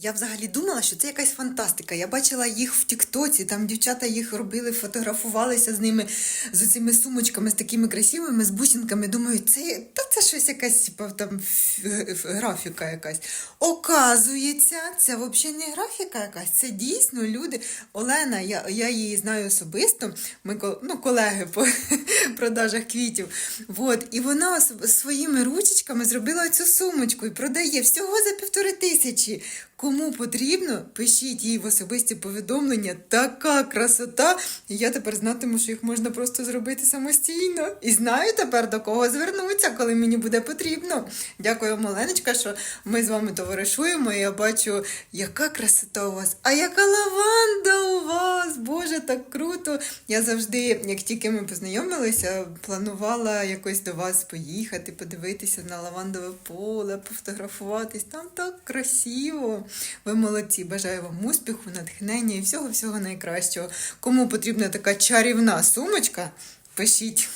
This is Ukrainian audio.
Я взагалі думала, що це якась фантастика. Я бачила їх в Тіктоці, там дівчата їх робили, фотографувалися з ними, з цими сумочками, з такими красивими, з бусинками. Думаю, це, та це щось якась, типа, там графіка якась. Оказується, це взагалі не графіка якась, це дійсно люди. Олена, я, я її знаю особисто, ми ну, колеги по продажах квітів. Вот, і вона своїми ручечками зробила цю сумочку і продає всього за півтори тисячі. Кому потрібно, пишіть їй в особисті повідомлення. Така красота. І я тепер знатиму, що їх можна просто зробити самостійно. І знаю тепер до кого звернутися, коли мені буде потрібно. Дякую, Маленочка, що ми з вами товаришуємо. І я бачу, яка красота у вас, а яка лаванда у вас! Боже, так круто! Я завжди, як тільки ми познайомилися, планувала якось до вас поїхати, подивитися на лавандове поле, пофотографуватись. Там так красиво. Ви молодці. Бажаю вам успіху, натхнення і всього-всього найкращого. Кому потрібна така чарівна сумочка, пишіть.